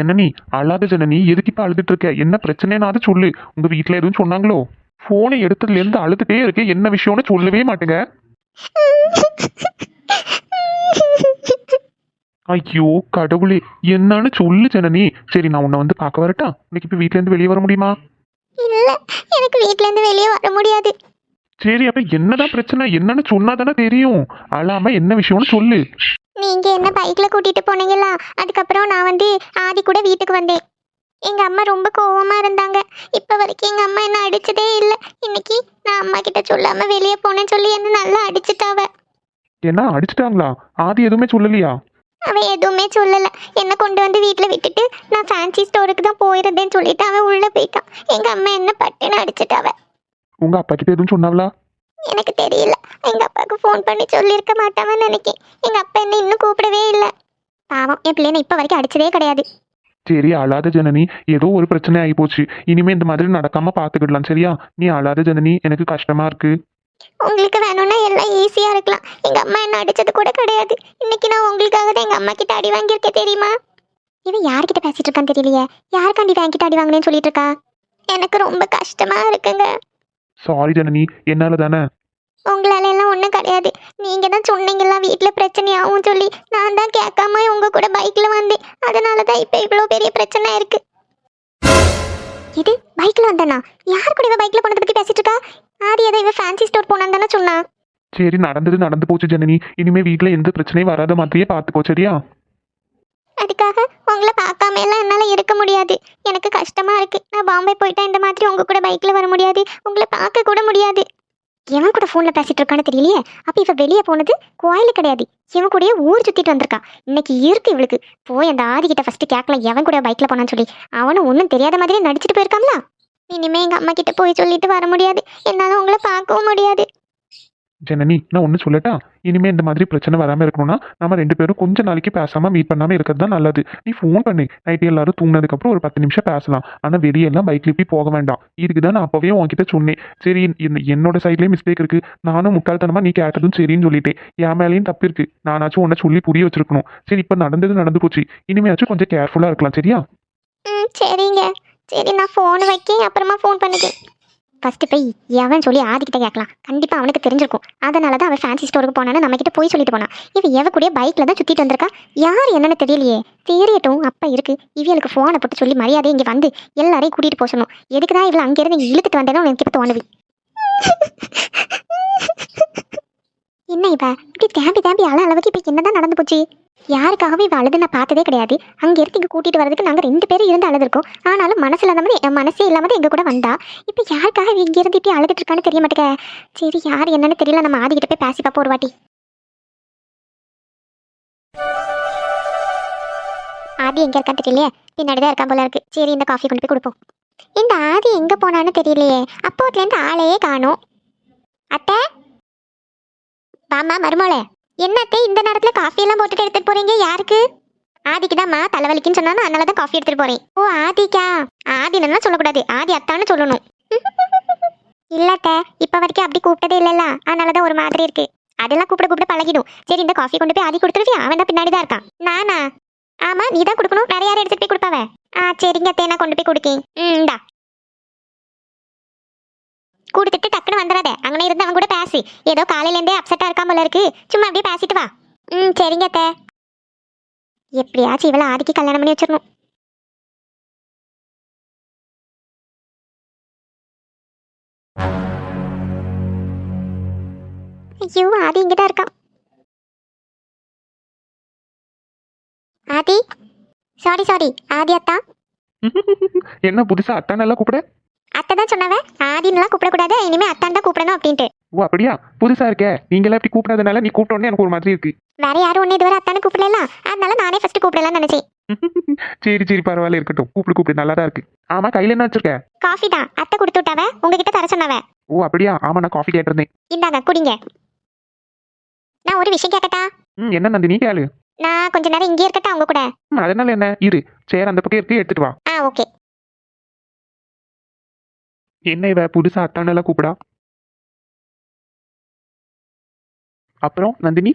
ஜனனி அழாத ஜனனி எதுக்கு இப்ப அழுதுட்டு இருக்க? என்ன பிரச்சனைனாவது சொல்லு. உங்க வீட்ல எதுவும் சொன்னாங்களோ? போனை எடுத்ததுல இருந்து அழுதுட்டே இருக்க என்ன விஷயம்னு சொல்லவே மாட்டேங்க. ஐயோ கடவுளே என்னன்னு சொல்லு ஜனனி. சரி நான் உன்னை வந்து பார்க்க வரட்டா? இன்னைக்கு இப்ப வீட்ல இருந்து வெளியே வர முடியுமா? இல்ல எனக்கு வீட்ல இருந்து வெளியே வர முடியாது. சரி அப்ப என்னதான் பிரச்சனை? என்னன்னு சொன்னா தானே தெரியும். அழாம என்ன விஷயம்னு சொல்லு. நீங்க என்ன பைக்ல கூட்டிட்டு போனீங்களா? அதுக்கப்புறம் நான் வந்து ஆதி கூட வீட்டுக்கு வந்தேன். எங்க அம்மா ரொம்ப கோவமா இருந்தாங்க. இப்ப வரைக்கும் எங்க அம்மா என்ன அடிச்சதே இல்ல. இன்னைக்கு நான் அம்மா கிட்ட சொல்லாம வெளியே போனேன்னு சொல்லி என்ன நல்லா அடிச்சிட்டாவ. என்ன அடிச்சிட்டாங்களா? ஆதி எதுவுமே சொல்லலையா? அவ எதுவுமே சொல்லல. என்ன கொண்டு வந்து வீட்ல விட்டுட்டு நான் ஃபேன்சி ஸ்டோருக்கு தான் போயிருந்தேன்னு சொல்லிட்டு அவன் உள்ள போயிட்டான் எங்க அம்மா என்ன பட்டுன்னு அடிச்சிட்டாவ. உங்க அப்பா கிட்ட எதுவும் சொன்னாங்களா எனக்கு தெரியல. எங்க அப்பாவுக்கு ஃபோன் பண்ணி சொல்லியிருக்க மாட்டாங்கன்னு நினைக்கிறேன் எங்க அப்பா என்ன இன்னும் கூப்பிடவே இல்லை. பாவம் என் பிள்ளைனை இப்ப வரைக்கும் அடிச்சதே கிடையாது. சரி அழாத ஜனனி. ஏதோ ஒரு பிரச்சனை ஆகி போச்சு இனிமே இந்த மாதிரி நடக்காம பாத்துக்கிடலாம் சரியா? நீ அழாத ஜனனி. எனக்கு கஷ்டமா இருக்கு. உங்களுக்கு வேணும்னா எல்லாம் ஈஸியா இருக்கலாம். எங்க அம்மா என்ன அடிச்சது கூட கிடையாது. இன்னைக்கு நான் உங்களுக்காக தான் எங்க அம்மா கிட்ட அடி வாங்கியிருக்கேன் தெரியுமா? இவன் யார்கிட்ட பேசிட்டு இருக்கான்னு தெரியலையே. யாருக்காண்டி வாங்கிட்டு அடி வாங்கினேன்னு சொல்லிட்டு இருக்கா? எனக்கு ரொம்ப கஷ்டமா இருக்குங்க. சாரி ஜனனி. என்னால தானே உங்களால எல்லாம் ஒன்றும் கிடையாது. நீங்க தான் சொன்னீங்களா வீட்டில் பிரச்சனையாகும் சொல்லி. நான் தான் கேட்காம உங்க கூட பைக்ல வந்தேன். அதனால தான் இப்போ இவ்வளோ பெரிய பிரச்சனை இருக்கு. இது பைக்ல வந்தானா? யார் கூட இவ பைக்ல போனதை பத்தி பேசிட்டு இருக்கா? ஆதி ஏதோ இவ ஃபேன்சி ஸ்டோர் போனான்னு தானே சொன்னா. சரி நடந்தது நடந்து போச்சு ஜனனி. இனிமே வீட்ல எந்த பிரச்சனையும் வராத மாதிரியே பாத்துக்கோ சரியா? அதுக்காக உங்களை பார்க்காம எல்லாம் என்னால இருக்க முடியாது. எனக்கு கஷ்டமா இருக்கு. நான் பாம்பே போயிட்டா இந்த மாதிரி உங்க கூட பைக்ல வர முடியாது. உங்களை பார்க்க கூட முடியாது. எவன் கூட ஃபோன்ல பேசிட்டு இருக்கான்னு தெரியலையே? அப்ப இவ வெளியே போனது கோயில் கிடையாது. இவன் கூடயே ஊர் சுத்திட்டு வந்திருக்கா. இன்னைக்கு இருக்கு இவளுக்கு. போய் அந்த ஆதிக்கிட்ட கிட்ட ஃபர்ஸ்ட் கேட்கலாம். எவன் கூட பைக்ல போனான்னு சொல்லி. அவனும் ஒன்றும் தெரியாத மாதிரி நடிச்சிட்டு போயிருக்காங்களா இனிமே எங்க அம்மா கிட்ட போய் சொல்லிட்டு வர முடியாது. என்னால உங்களை பார்க்கவும் முடியாது. ஜனனி நான் ஒன்று சொல்லட்டா? இனிமே இந்த மாதிரி பிரச்சனை வராமல் இருக்கணும்னா நம்ம ரெண்டு பேரும் கொஞ்ச நாளைக்கு பேசாமல் மீட் பண்ணாமல் இருக்கிறது தான் நல்லது. நீ ஃபோன் பண்ணு. நைட்டு எல்லாரும் தூங்கினதுக்கப்புறம் ஒரு பத்து நிமிஷம் பேசலாம். ஆனால் வெளியெல்லாம் பைக்ல போய் போக வேண்டாம். இதுக்கு தான் நான் அப்போவே உன்கிட்ட சொன்னேன். சரி என்னோட சைட்லேயே மிஸ்டேக் இருக்கு. நானும் முட்டாள்தனமாக நீ கேட்டதும் சரின்னு சொல்லிட்டேன். என் மேலேயும் தப்பு இருக்கு. நானாச்சும் உன்னை சொல்லி புரிய வச்சிருக்கணும். சரி இப்போ நடந்தது நடந்து போச்சு. இனிமேயாச்சும் கொஞ்சம் கேர்ஃபுல்லாக இருக்கலாம். சரியா? சரிங்க. சரி நான் ஃபோன் வைக்கேன். அப்புறமா ஃபோன் பண்ணுங்க ஃபர்ஸ்ட் போய் எவன் சொல்லி ஆதிக்கிட்ட கேட்கலாம். கண்டிப்பாக அவனுக்கு தெரிஞ்சிருக்கும். அதனால தான் அவன் ஃபேன்சி ஸ்டோருக்கு போனான்னு நம்ம கிட்ட போய் சொல்லிட்டு போனான். இவ எவ கூடயே பைக்கில் தான் சுற்றிட்டு வந்திருக்கா. யார் என்னன்னு தெரியலையே. தெரியட்டும் அப்பா இருக்கு. இவளுக்கு ஃபோனை போட்டு சொல்லி மரியாதை இங்கே வந்து எல்லாரையும் கூட்டிகிட்டு போக சொல்லணும் எதுக்கு தான் இவளை அங்கேருந்து இங்கே இழுத்துட்டு வந்தேன்னு எனக்கு இப்போ தோணுது? என்ன இப்ப இப்படி தேம்பி தேம்பி அழ அளவுக்கு இப்போ என்னதான் நடந்து போச்சு? யாருக்காகவும் இவ அழுது நான் பார்த்ததே கிடையாது. அங்க இருந்து இங்க கூட்டிட்டு வரதுக்கு நாங்க ரெண்டு பேரும் இருந்து அழுதுருக்கோம். ஆனாலும் மனசுல இல்லாம என் மனசே இல்லாமல் எங்க கூட வந்தா. இப்ப யாருக்காக இங்கே இங்க இருந்து இப்படி அழுதுட்டு இருக்கான்னு தெரிய மாட்டேங்க. சரி யார் என்னன்னு தெரியல. நம்ம ஆதிக்கிட்ட போய் பேசி பார்ப்போம் ஒரு வாட்டி. ஆதி எங்க இருக்கான்னு தெரியலையே? பின்னாடி தான் இருக்கான் போல இருக்கு. சரி இந்த காஃபி கொண்டு போய் கொடுப்போம். இந்த ஆதி எங்க போனான்னு தெரியலையே. அப்போத்துல இருந்து ஆளையே காணோம். அத்தை? பாமா மருமோளே. என்னத்தை இந்த நேரத்துல காஃபி எல்லாம் போட்டுட்டு எடுத்துட்டு போறீங்க? யாருக்கு? ஆதிக்கு தான்மா தலைவலிக்குன்னு சொன்னா அதனால தான் காஃபி எடுத்துட்டு போறேன். ஓ ஆதிக்கா. ஆதினா சொல்லக்கூடாது. ஆதி அத்தான்னு சொல்லணும். இல்லத்த இப்ப வரைக்கும் அப்படி கூப்பிட்டதே இல்லல்ல. அதனால தான் ஒரு மாதிரி இருக்கு. அதெல்லாம் கூப்பிட கூப்பிட பழகிடும். சரி இந்த காஃபி கொண்டு போய் ஆதி கொடுத்துருவியா? அவன் தான் பின்னாடி தான் இருக்கான். நானா? ஆமா நீ தான் கொடுக்கணும். நிறைய யாரும் எடுத்துட்டு போய் கொடுப்பாவ? ஆ சரிங்க தேனா நான் கொண்டு போய் கொடுக்கேன். ம் இந்தா. கூடுத்துட்டு டக்குன்னு வந்துடாத அங்கே இருந்து அவன் கூட பேசு. ஏதோ காலையிலேருந்தே அப்செட்டாக அப்செட்டா போல இருக்கு. சும்மா அப்படியே பேசிட்டு வா. ம் சரிங்க அத்தை. எப்படியாச்சும் இவளை ஆதிக்கு கல்யாணம் பண்ணி வச்சிடணும். ஐயோ ஆதி இங்கே தான் இருக்கான். ஆதி? சாரி சாரி ஆதி அத்தா? என்ன புதுசா அத்தான் நல்லா கூப்பிட? அத்தை தான் சொன்னவ ஆதின்லாம் கூப்பிடக்கூடாது இனிமே அத்தான் தான் கூப்பிடணும் அப்படின்ட்டு. ஓ அப்படியா? புதுசா இருக்கே. நீங்களா இப்படி கூப்பிடாதனால நீ கூப்பிட்ட உடனே எனக்கு ஒரு மாதிரி இருக்கு. வேற யாரும் ஒன்று இதுவரை அத்தானு கூப்பிடல அதனால நானே ஃபர்ஸ்ட் கூப்பிடலாம்னு நினைச்சேன். சரி சரி பரவாயில்ல இருக்கட்டும். கூப்பிடு கூப்பிடு. நல்லா தான் இருக்கு. ஆமா கையில என்ன வச்சிருக்க? காஃபி தான். அத்தை கொடுத்து விட்டாவ? உங்ககிட்ட தர சொன்னவ? ஓ அப்படியா? ஆமா நான் காஃபி கேட்டிருந்தேன். இந்தாங்க குடிங்க. நான் ஒரு விஷயம் கேட்கட்டா? ம் என்ன நந்தினி கேளு. நான் கொஞ்ச நேரம் இங்கே இருக்கட்டா உங்க கூட? ம், அதனால என்ன? இரு. சேர் அந்த பக்கம் இருக்கு எடுத்துட்டு வா. ஆ ஓகே என்ன இவ புதுசா அத்தானெல்லாம் கூப்பிடா? அப்புறம் நந்தினி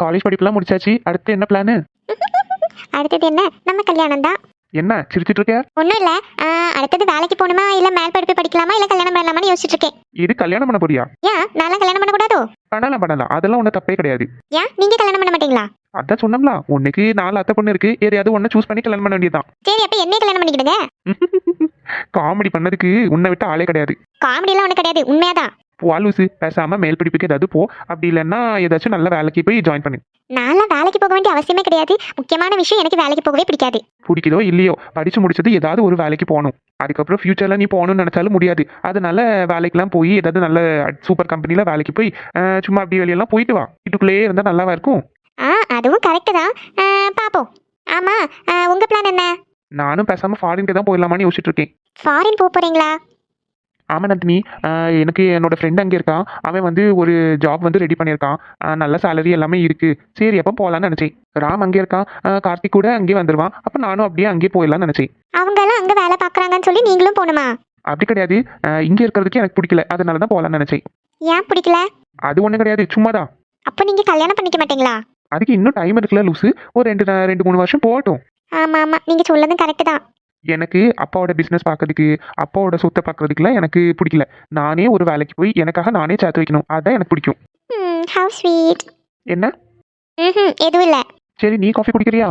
காலேஜ் படிப்புலாம் முடிச்சாச்சு. அடுத்து என்ன பிளானு அடுத்தது என்ன? நம்ம கல்யாணம் தான் என்ன சிரிச்சிட்டு இருக்க ஒன்றும் இல்லை அடுத்தது வேலைக்கு போகணுமா இல்லை மேல் படிப்பு படிக்கலாமா இல்லை கல்யாணம் பண்ணலாமான்னு யோசிச்சுட்டு இருக்கேன் இது கல்யாணம் பண்ண போறியா? ஏன் நான்லாம் கல்யாணம் பண்ணக்கூடாதோ பண்ணலாம் பண்ணலாம். அதெல்லாம் ஒன்றும் தப்பே கிடையாது. ஏன் நீங்கள் கல்யாணம் பண்ண மாட்டீங்களா? அதான் சொன்னோம்ல உன்னைக்கு நாலு அத்தை பொண்ணு இருக்கு. எதையாவது ஒன்று சூஸ் பண்ணி கல்யாணம் பண்ண வேண்டியதுதான். சரி அப்போ என்னைய கல்யாணம் பண்ணிக்கிடுங்க? காமெடி பண்ணதுக்கு உன்னை விட்டு ஆளே கிடையாது. காமெடியெல்லாம் ஒன்றும் கிடையாது உண்மையாதான். வாலூசு பேசாம மேல் படிப்புக்கு ஏதாவது போ. அப்படி இல்லைன்னா ஏதாச்சும் நல்ல வேலைக்கு போய் ஜாயின் பண்ணு. நான்லாம் வேலைக்கு போக வேண்டிய அவசியமே கிடையாது. முக்கியமான விஷயம் எனக்கு வேலைக்கு போகவே பிடிக்காது. பிடிக்குதோ இல்லையோ படிச்சு முடிச்சது ஏதாவது ஒரு வேலைக்கு போகணும். அதுக்கப்புறம் ஃபியூச்சர்ல நீ போகணும்னு நினைச்சாலும் முடியாது. அதனால வேலைக்கெல்லாம் போய் ஏதாவது நல்ல சூப்பர் கம்பெனில வேலைக்கு போய் சும்மா அப்படி வெளியெல்லாம் போயிட்டு வா. வீட்டுக்குள்ளேயே இருந்தா நல்லாவா இருக்கும்? ஆ அதுவும் கரெக்டு தான். ஆ, பாப்போம். ஆமாம் உங்கள் பிளான் என்ன? நானும் பேசாம ஃபாரினுக்கு தான் போயிடலாமான்னு யோசிச்சுட்டு இருக்கேன். ஃபாரின் போக போகிறீங்களா ஆமா நந்தினி எனக்கு என்னோட ஃப்ரெண்ட் அங்கே இருக்கான் அவன் வந்து ஒரு ஜாப் வந்து ரெடி பண்ணியிருக்கான். நல்ல சேலரி எல்லாமே இருக்கு. சரி அப்போ போகலான்னு நினைச்சேன். ராம் அங்கே இருக்கான் கார்த்திக் கூட அங்கேயே வந்துருவான். அப்போ நானும் அப்படியே அங்கேயே போயிடலாம்னு நினைச்சேன். அவங்கெல்லாம் அங்கே வேலை பார்க்குறாங்கன்னு சொல்லி நீங்களும் போகணுமா? அப்படி கிடையாது. இங்க இருக்கிறதுக்கு எனக்கு பிடிக்கல. அதனால தான் போகலான்னு நினைச்சேன். ஏன் பிடிக்கல? அது ஒன்றும் கிடையாது. சும்மாதான். அப்போ நீங்கள் கல்யாணம் பண்ணிக்க மாட்டீங்களா? அதுக்கு இன்னும் டைம் இருக்குல்ல லூசு. ஒரு ரெண்டு ரெண்டு மூணு வருஷம் போகட்டும். ஆமாம் ஆமாம் நீங்கள் சொல்லதும் கரெக்டு தான். எனக்கு அப்பாவோட பிஸ்னஸ் பார்க்கறதுக்கு அப்பாவோட சொத்தை பார்க்கறதுக்குலாம் எனக்கு பிடிக்கல. நானே ஒரு வேலைக்கு போய் எனக்காக நானே சேர்த்து வைக்கணும். அதான் எனக்கு பிடிக்கும். ஹவ் ஸ்வீட் என்ன? எதுவும் இல்லை. சரி நீ காஃபி குடிக்கிறியா?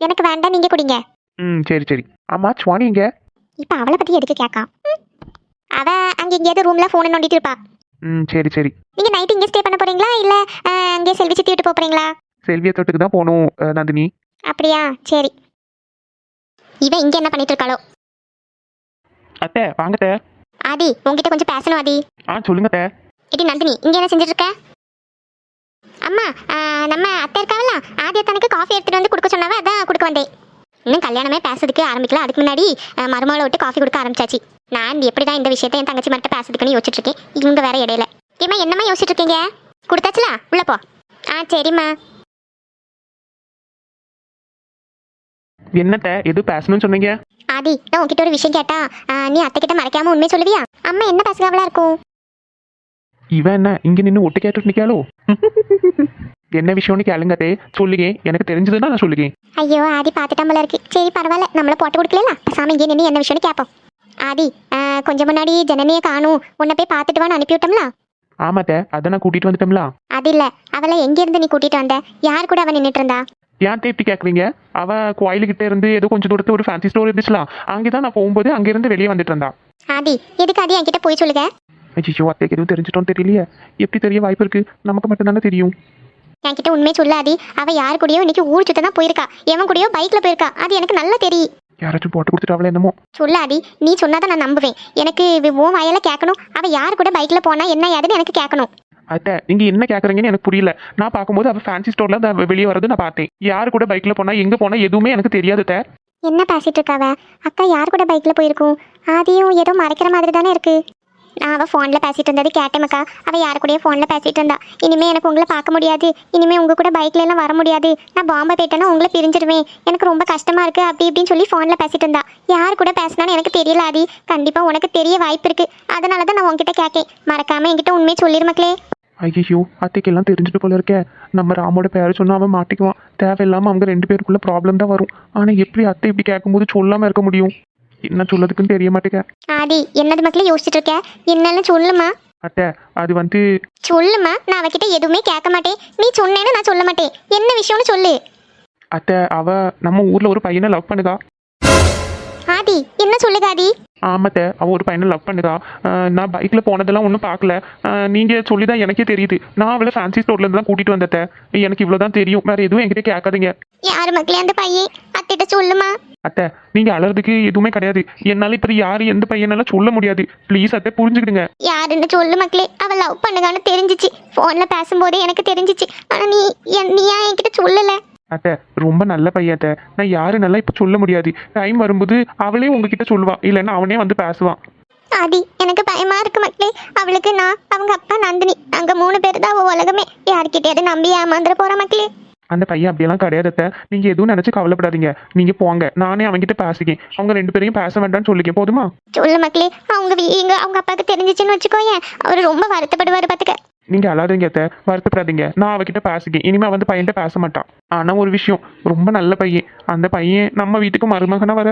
எனக்கு வேண்டாம் நீங்கள் குடிங்க. ம் சரி சரி. ஆமா சுவாணி இங்க இப்போ அவளை பற்றி எதுக்கு கேட்கா. அவ அங்கே எங்கேயாவது ரூமில் ஃபோனை நோண்டிட்டு இருப்பா. ம் சரி சரி. நீங்கள் நைட்டு இங்கே ஸ்டே பண்ண போகிறீங்களா இல்லை அங்கே செல்வி சித்தி விட்டு போகிறீங்களா செல்விய தொட்டுக்கு தான் போகணும் நந்தினி. அப்படியா? சரி. இவன் இங்கே என்ன பண்ணிட்டு இருக்காளோ அத்தை. வாங்கத்த ஆதி உங்ககிட்ட கொஞ்சம் பேசணும் ஆதி. ஆ சொல்லுங்க அத்தை. இடி நந்தினி இங்கே என்ன செஞ்சுட்டு இருக்க அம்மா ஆ, நம்ம அத்தை இருக்காவல்ல ஆதி அத்தனுக்கு காஃபி எடுத்துட்டு வந்து கொடுக்க சொன்னாவ அதான் கொடுக்க வந்தேன். இன்னும் கல்யாணமே பேசுறதுக்கு ஆரம்பிக்கல. அதுக்கு முன்னாடி மருமகளை விட்டு காஃபி கொடுக்க ஆரம்பிச்சாச்சு. நான் எப்படி தான் இந்த விஷயத்தை என் தங்கச்சி மட்டும் பேசுறதுக்குன்னு யோசிச்சுட்டு இருக்கேன் இவங்க வேற இடையில. ஏம்மா என்னம்மா யோசிச்சுட்டு இருக்கீங்க கொடுத்தாச்சுல? உள்ள போ. ஆ சரிம்மா. என்னத்த? எது பேசணும்னு சொன்னீங்க? ஆதி நான் உன்கிட்ட ஒரு விஷயம் கேட்டா நீ அத்தை கிட்ட மறைக்காம உண்மை சொல்லுவியா? அம்மா என்ன பேசுகாவளா இருக்கும்? இவன் என்ன இங்க நின்று ஒட்டு கேட்டுட்டு நிக்காளோ? என்ன விஷயம்னு கேளுங்க அத்தே. சொல்லுங்க. எனக்கு தெரிஞ்சதுன்னா நான் சொல்லுங்க. ஐயோ ஆதி பார்த்துட்டான் போல இருக்கு. சரி பரவாயில்ல. நம்மள போட்டு கொடுக்கல சாமி இங்கே நின்று என்ன விஷயம்னு கேட்போம் ஆதி கொஞ்சம் முன்னாடி ஜனனியை காணும். உன்னை போய் பார்த்துட்டு வான்னு அனுப்பி விட்டோம்ல ஆமாத்த. அதை நான் கூட்டிட்டு வந்துட்டோம்ல? அது இல்ல. அவளை எங்க இருந்து நீ கூட்டிட்டு வந்த? யார் கூட அவன் நின்னுட்டு இருந்தா? ஏன் இப்படி கேட்குறீங்க அவ கோயிலுக்கிட்ட இருந்து ஏதோ கொஞ்சம் தூரத்து ஒரு ஃபேன்சி ஸ்டோர் இருந்துச்சுலாம் அங்கே தான் நான் போகும்போது அங்கேருந்து வெளியே வந்துட்டு இருந்தா. ஆதி எதுக்கு ஆதி என்கிட்ட போய் சொல்லுங்க? ஐயோ அத்தைக்கு எதுவும் தெரிஞ்சிட்டோன்னு தெரியலையே. எப்படி தெரிய வாய்ப்பு இருக்கு? நமக்கு மட்டும்தானே தெரியும். என்கிட்ட உண்மை சொல்லு ஆதி. அவ யார் கூடயோ இன்னைக்கு ஊர் சுத்த தான் போயிருக்கா. எவன் கூடயோ பைக்ல போயிருக்கா. அது எனக்கு நல்லா தெரியும் யாராச்சும் போட்டு கொடுத்துட்டாவளே என்னமோ. சொல்லு ஆதி. நீ சொன்னாதான் நான் நம்புவேன். எனக்கு உன் வாயால கேட்கணும். அவ யார் கூட பைக்ல போனா என்ன ஏதுன்னு எனக்கு கேட்கணும். அத்தை நீங்க என்ன கேக்குறீங்கன்னு எனக்கு புரியல. நான் பார்க்கும்போது அவ ஃபேன்சி ஸ்டோர்ல தான் வெளியே வரது நான் பார்த்தேன். யாரு கூட பைக்ல போனா எங்க போனா எதுவுமே எனக்கு தெரியாது அத்தை. என்ன பேசிட்டு இருக்காவ? அக்கா யார் கூட பைக்ல போயிருக்கும்? ஆதியும் ஏதோ மறைக்கிற மாதிரி தானே இருக்கு. நான் அவ ஃபோன்ல பேசிட்டு இருந்தது கேட்டேமக்கா அவ யார் கூடயோ ஃபோன்ல பேசிட்டு இருந்தா. இனிமே எனக்கு உங்களை பார்க்க முடியாது. இனிமே உங்க கூட பைக்ல எல்லாம் வர முடியாது. நான் பாம்பே போயிட்டேன்னா உங்களை பிரிஞ்சிருவேன். எனக்கு ரொம்ப கஷ்டமா இருக்கு அப்படி இப்படின்னு சொல்லி ஃபோன்ல பேசிட்டு இருந்தா. யார் கூட பேசினான்னு எனக்கு தெரியல ஆதி. கண்டிப்பா உனக்கு தெரிய வாய்ப்பு இருக்கு. அதனால தான் நான் உன்கிட்ட கேட்கேன் மறக்காம என்கிட்ட உண்மையை சொல்லிரு மக்களே. ஐயோ அத்தைக்கு எல்லாம் தெரிஞ்சுட்டு போல இருக்கே. நம்ம ராமோட பேரை சொன்னா அவன் மாட்டிக்குவான். தேவையில்லாம அவங்க ரெண்டு பேருக்குள்ள ப்ராப்ளம் தான் வரும். ஆனா எப்படி அத்தை இப்படி கேட்கும்போது சொல்லாம இருக்க முடியும்? என்ன சொல்லதுக்குன்னு தெரிய மாட்டேங்க. ஆதி என்னது மக்களே யோசிச்சுட்டு இருக்க? என்னன்னு சொல்லுமா? அத்தை அது வந்து சொல்லுமா? நான் அவகிட்ட எதுவுமே கேட்க மாட்டேன். நீ சொன்னேன்னு நான் சொல்ல மாட்டேன். என்ன விஷயம்னு சொல்லு. அத்தை அவ நம்ம ஊர்ல ஒரு பையனை லவ் பண்ணுதா? ஆதி என்ன சொல்லுங்க ஆதி? ஆமாத்த அவ ஒரு பையனை லவ் பண்ணுதா? நான் பைக்ல போனதெல்லாம் ஒன்றும் பார்க்கல. அஹ் நீங்க சொல்லிதான் எனக்கே தெரியுது. நான் அவளை ஃபேன்சி ஸ்டோர்ல இருந்து தான் கூட்டிட்டு வந்தத்த. எனக்கு இவ்வளவுதான் தெரியும். வேற எதுவும் என்கிட்ட கேட்காதீங்க. யாரு மக்களே அந்த பையன்? அத்திட்ட சொல்லுமா? அத்தை நீங்க அலறதுக்கு எதுவுமே கிடையாது. என்னால இப்ப யாரு எந்த பையனாலும் சொல்ல முடியாது. ப்ளீஸ் அத்தை புரிஞ்சுக்கிடுங்க. யாருன்னு சொல்லு மக்களே? அவ லவ் பண்ணுகான்னு தெரிஞ்சிச்சு. ஃபோன்ல பேசும்போதே எனக்கு தெரிஞ்சிச்சு. ஆனா நீ நீ ஏன் என்கிட்ட சொல்லல? அத்தை ரொம்ப நல்ல பையன் அத்தை. நான் யாரு நல்லா இப்ப சொல்ல முடியாது. டைம் வரும்போது அவளே உங்ககிட்ட சொல்லுவா. இல்லைன்னா அவனே வந்து பேசுவான் ஆதி எனக்கு பயமா இருக்கு மக்களே. அவளுக்கு நான் அவங்க அப்பா நந்தினி. அங்க மூணு பேர் தான் உலகமே. யார்கிட்டயாவது நம்பி ஏமாந்துட போற மக்களே. அந்த பையன் அப்படியெல்லாம் கிடையாது அத்தை. நீங்க எதுவும் நினைச்சு கவலைப்படாதீங்க. நீங்க போங்க. நானே அவன்கிட்ட பேசிக்கேன் அவங்க ரெண்டு பேரையும் பேச வேண்டாம்னு சொல்லிக்க. போதுமா? சொல்லு மக்களே. அவங்க எங்க அவங்க அப்பாவுக்கு தெரிஞ்சிச்சுன்னு வச்சுக்கோயேன். அவர் ரொம்ப வருத்தப்படுவாரு பாத்துக்க. நீங்க அழாதீங்க அத்தை. வருத்தப்படாதீங்க. நான் அவகிட்ட பேசிக்கேன். இனிமே வந்து பையன்கிட்ட பேச மாட்டான் ஆனா ஒரு விஷயம். ரொம்ப நல்ல பையன். அந்த பையன் நம்ம வீட்டுக்கு மருமகனா வர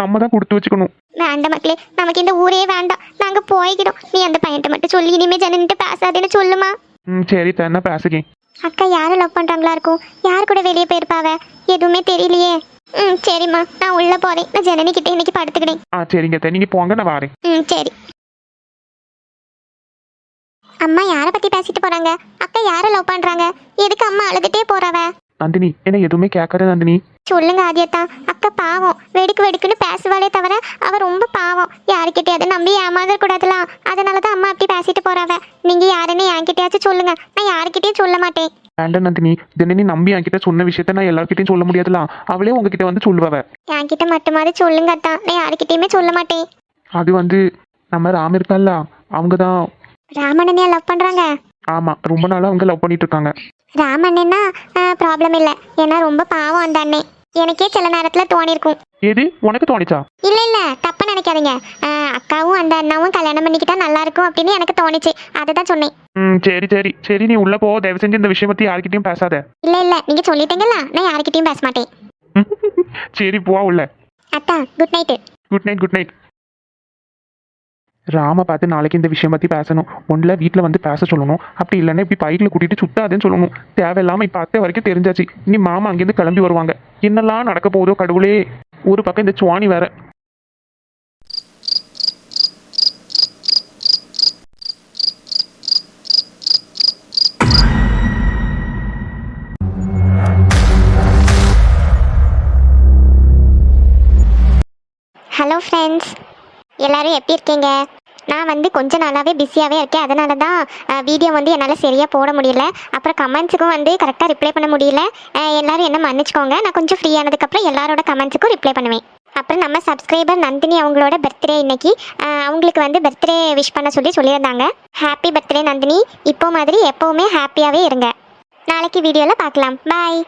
நம்ம தான் கொடுத்து வச்சுக்கணும். வேண்டாம் மக்களே நமக்கு இந்த ஊரே வேண்டாம். நாங்க போய்க்கிறோம் நீ அந்த பையன்ட்ட மட்டும் சொல்லி. இனிமே ஜனனிட்டு பேசாதேன்னு சொல்லுமா? ம் சரி அத்தை. நான் பேசிக்கேன். அக்கா யாரை லவ் பண்றாங்களா இருக்கும்? யார் கூட வெளியே போயிருப்பாவ? எதுவுமே தெரியலையே. ம் சரிம்மா. நான் உள்ள போறேன். நான் ஜனனி கிட்ட இன்னைக்கு படுத்துக்கிறேன் ஆ சரிங்க அத்தை. நீங்க போங்க நான் வரேன். ம் சரி. அம்மா யாரை பத்தி பேசிட்டு போறாங்க? அக்கா யாரை லவ் பண்றாங்க? எதுக்கு அம்மா அழுதுட்டே போறவ? நந்தினி என்ன எதுவுமே கேட்காத நந்தினி. சொல்லுங்க ஆதியத்தா. அக்கா பாவம். வெடுக்கு வெடுக்குன்னு பேசுவாளே தவிர அவ ரொம்ப பாவம். யாருக்கிட்டையாவது நம்பி ஏமாத கூடாதுலாம். அதனால தான் அம்மா அப்படி பேசிட்டு போறாவ. நீங்க யாருன்னு என்கிட்டயாச்சும் சொல்லுங்க. நான் யாருக்கிட்டையும் சொல்ல மாட்டேன். வேண்டாம் நந்தினி. தினனி நம்பி என்கிட்ட சொன்ன விஷயத்த நான் எல்லார்கிட்டயும் சொல்ல முடியாதுலாம். அவளே உங்ககிட்ட வந்து சொல்லுவவ என்கிட்ட மட்டுமாவது சொல்லுங்க அத்தா. நான் யாருக்கிட்டையுமே சொல்ல மாட்டேன். அது வந்து நம்ம ராம் இருக்கான்ல. அவங்க தான் ராமண்ணனையா லவ் பண்றாங்க? ஆமா ரொம்ப நாளா அவங்க லவ் பண்ணிட்டு இருக்காங்க ராமண்ணன்னா ப்ராப்ளம் இல்லை. ஏன்னா ரொம்ப பாவம் அந்த அண்ணன் எனக்கே சில நேரத்துல தோணிருக்கும். எது? உனக்கு தோணிச்சா? இல்ல இல்ல தப்பா நினைக்காதீங்க. அக்காவும் அந்த அண்ணாவும் கல்யாணம் பண்ணிக்கிட்டா நல்லா இருக்கும் அப்படின்னு எனக்கு தோணுச்சு. அதை தான் சொன்னேன். ம் சரி சரி. சரி நீ உள்ள போ. தயவு செஞ்சு இந்த விஷயம் பத்தி யார்கிட்டயும் பேசாத. இல்ல இல்ல நீங்க சொல்லிட்டீங்களா நான் யாருக்கிட்டையும் பேச மாட்டேன். சரி போ உள்ள. அத்தா good night good night good night Rama பார்த்து நாளைக்கு இந்த விஷயம் பற்றி பேசணும். ஒன்றில் வீட்டில் வந்து பேச சொல்லணும். அப்படி இல்லைன்னா இப்படி பைக்கில் கூட்டிட்டு சுத்தாதுன்னு சொல்லணும். தேவையில்லாம இப்போ அத்தை வரைக்கும் தெரிஞ்சாச்சு. இனி மாமா அங்கேருந்து கிளம்பி வருவாங்க. என்னெல்லாம் நடக்க போகுதோ கடவுளே. ஒரு பக்கம் இந்த சுவாணி வேற. ஹலோ ஃப்ரெண்ட்ஸ் எல்லாரும் எப்படி இருக்கீங்க? நான் வந்து கொஞ்ச நாளாகவே பிஸியாகவே இருக்கேன். அதனால தான் வீடியோ வந்து என்னால் சரியாக போட முடியல. அப்புறம் கமெண்ட்ஸுக்கும் வந்து கரெக்டாக ரிப்ளை பண்ண முடியல. எல்லோரும் என்ன மன்னிச்சுக்கோங்க. நான் கொஞ்சம் ஃப்ரீ ஆனதுக்கப்புறம் எல்லாரோட கமெண்ட்ஸுக்கும் ரிப்ளை பண்ணுவேன். அப்புறம் நம்ம சப்ஸ்கிரைபர் நந்தினி அவங்களோட பர்த்டே இன்னைக்கு. அவங்களுக்கு வந்து பர்த்டே விஷ் பண்ண சொல்லி சொல்லியிருந்தாங்க. Happy birthday Nandini. இப்போ மாதிரி எப்போவுமே ஹாப்பியாகவே இருங்க. நாளைக்கு வீடியோவில் பார்க்கலாம். பாய்